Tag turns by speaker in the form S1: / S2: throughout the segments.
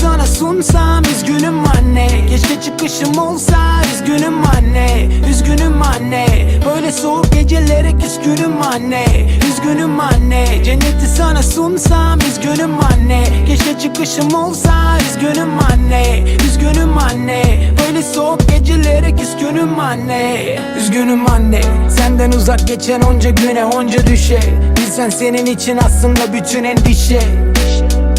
S1: sana sunsam üzgünüm anne. Keşke çıkışım olsa üzgünüm anne. Üzgünüm anne. Böyle soğuk gecelere küskünüm anne. Üzgünüm anne. Cenneti sana sunsam üzgünüm anne. Keşke çıkışım olsa üzgünüm anne. Üzgünüm anne. Böyle soğuk gecelere küskünüm anne. Üzgünüm anne. Senden uzak geçen onca güne onca düşe. Bilsen senin için aslında bütün endişe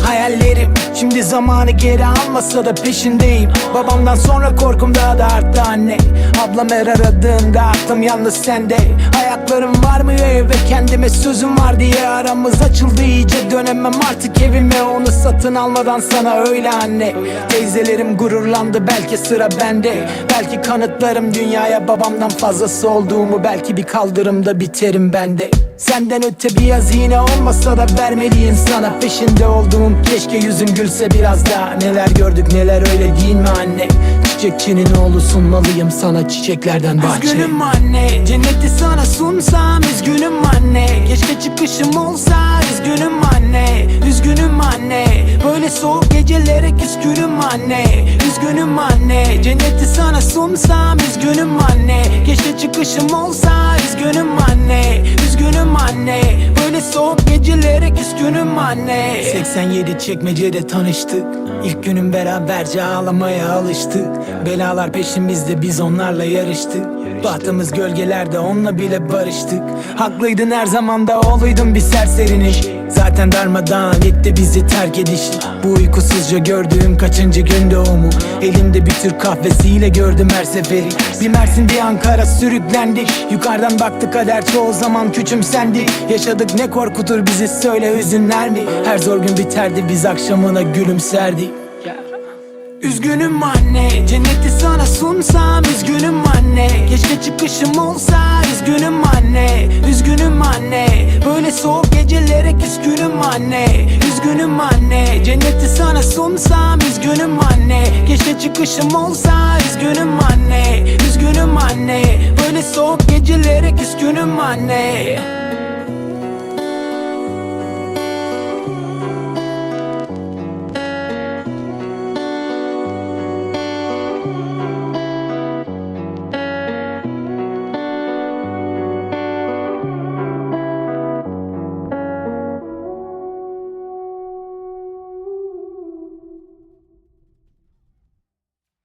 S1: Hayallerim. Şimdi zamanı geri almasa da peşindeyim. Babamdan sonra korkum daha da arttı anne. Ablam her aradığında aklım yalnız sende. Ayaklarım varmıyor ve kendime sözüm var diye Aramız açıldı iyice. Dönemem artık evime. Onu satın almadan sana öyle anne. Teyzelerim gururlandı. Belki sıra bende. Belki kanıtlarım dünyaya. Babamdan fazlası olduğumu Belki bir kaldırımda biterim bende Senden öte bir hazine olmasa da vermeliyim sana. Peşinde olduğum keşke yüzün gülse biraz daha. Neler gördük neler öyle değil mi anne? Çiçekçinin oğlu sunmalıyım sana çiçeklerden bahçe. Üzgünüm anne cenneti sana sunsam Üzgünüm anne. Keşke çıkışım olsa Üzgünüm anne. Üzgünüm anne Böyle soğuk gecelere küskünüm anne. Üzgünüm anne cenneti sana sunsam Üzgünüm anne. Keşke çıkışım olsa üzgünüm anne Böyle soğuk gecelere küskünüm anne. 87 çekmecede tanıştık. İlk günün beraberce ağlamaya alıştık. Belalar peşimizde biz onlarla yarıştık. Bahtımız gölgelerde onunla bile barıştık. Haklıydın her zaman da oğluydun bir serserinin Zaten darmadağın etti bizi terk ediş. Bu uykusuzca gördüğüm kaçıncı gün doğumu? Elimde bir Türk kahvesiyle gördüm her seferi. Bir Mersin bir Ankara sürüklendik Yukarıdan baktık kader çoğu zaman küçümsendi. Yaşadık ne korkutur bizi söyle hüzünler mi? Her zor gün biterdi biz akşamına gülümserdik. Üzgünüm anne Cenneti sana sunsam Üzgünüm anne. Keşke çıkışım olsa Üzgünüm anne. Üzgünüm Sunsam Üzgünüm anne. Keşke çıkışım olsa Üzgünüm anne. Üzgünüm anne. Böyle soğuk gecelere küskünüm anne